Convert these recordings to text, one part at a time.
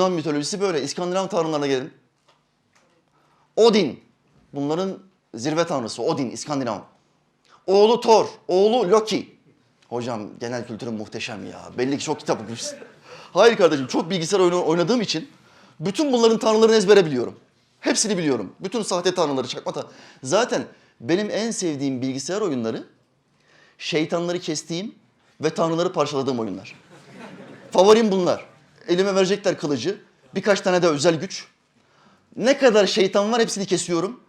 Yunan mitolojisi böyle. İskandinav tanrılarına gelin. Odin. Bunların zirve tanrısı. Odin, İskandinav. Oğlu Thor, oğlu Loki. Hocam genel kültürün muhteşem ya. Belli ki çok kitap okumuşsun. Hayır kardeşim çok bilgisayar oyunu oynadığım için bütün bunların tanrılarını ezbere biliyorum. Hepsini biliyorum. Bütün sahte tanrıları, çakma tanrı. Zaten benim en sevdiğim bilgisayar oyunları şeytanları kestiğim ve tanrıları parçaladığım oyunlar. Favorim bunlar. Elime verecekler kılıcı. Birkaç tane de özel güç. Ne kadar şeytan var hepsini kesiyorum.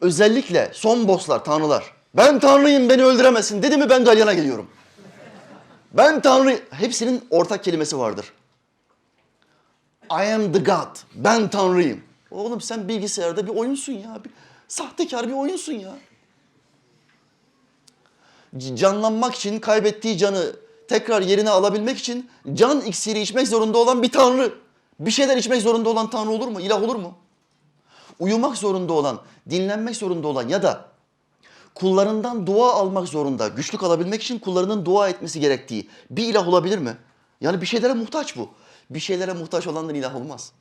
Özellikle son bosslar, tanrılar. Ben tanrıyım beni öldüremezsin dedi mi ben galyana geliyorum. Ben tanrı... Hepsinin ortak kelimesi vardır. I am the God. Ben tanrıyım. Oğlum sen bilgisayarda bir oyunsun ya. Bir, sahtekar bir oyunsun ya. Canlanmak için kaybettiği canı tekrar yerine alabilmek için can iksiri içmek zorunda olan bir tanrı. Bir şeyler içmek zorunda olan tanrı olur mu? İlah olur mu? Uyumak zorunda olan, dinlenmek zorunda olan ya da kullarından dua almak zorunda, güçlük alabilmek için kullarının dua etmesi gerektiği bir ilah olabilir mi? Yani bir şeylere muhtaç bu. Bir şeylere muhtaç olandan ilah olmaz.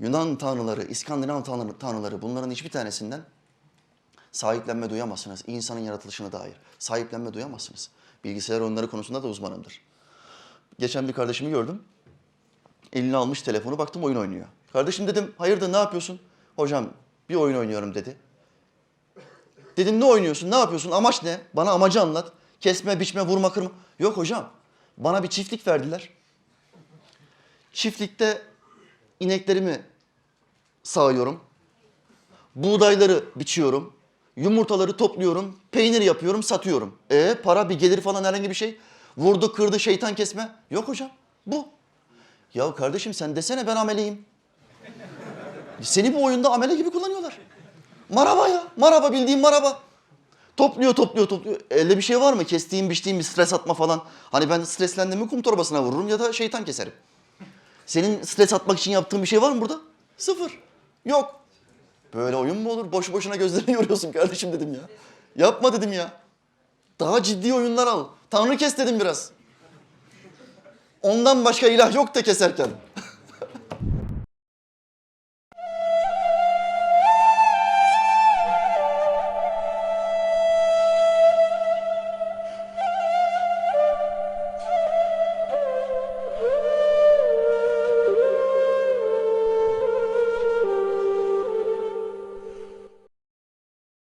Yunan tanrıları, İskandinav tanrı- tanrıları bunların hiçbir tanesinden sahiplenme duyamazsınız. İnsanın yaratılışına dair. Sahiplenme duyamazsınız. Bilgisayar oyunları konusunda da uzmanımdır. Geçen bir kardeşimi gördüm. Eline almış telefonu baktım oyun oynuyor. Kardeşim dedim hayırdır ne yapıyorsun? Hocam bir oyun oynuyorum dedi. Dedim ne oynuyorsun ne yapıyorsun amaç ne? Bana amacı anlat. Kesme, biçme, vurma, kırma. Yok hocam bana bir çiftlik verdiler. Çiftlikte ineklerimi sağıyorum. Buğdayları biçiyorum. Yumurtaları topluyorum. Peynir yapıyorum, satıyorum. E para bir gelir falan herhangi bir şey. Vurdu, kırdı, şeytan kesme. Yok hocam. Bu. Ya kardeşim sen desene ben ameleyim. Seni bu oyunda amele gibi kullanıyorlar. Maraba ya. Maraba bildiğin maraba. Topluyor, topluyor, topluyor. Elde bir şey var mı? Kestiğim, biçtiğim bir stres atma falan. Hani ben streslendim mi kum torbasına vururum ya da şeytan keserim. Senin stres atmak için yaptığın bir şey var mı burada? Sıfır. Yok. Böyle oyun mu olur? Boşu boşuna gözlerini yoruyorsun kardeşim dedim ya. Yapma dedim ya. Daha ciddi oyunlar al. Tanrı kes dedim biraz. Ondan başka ilah yok da keserken.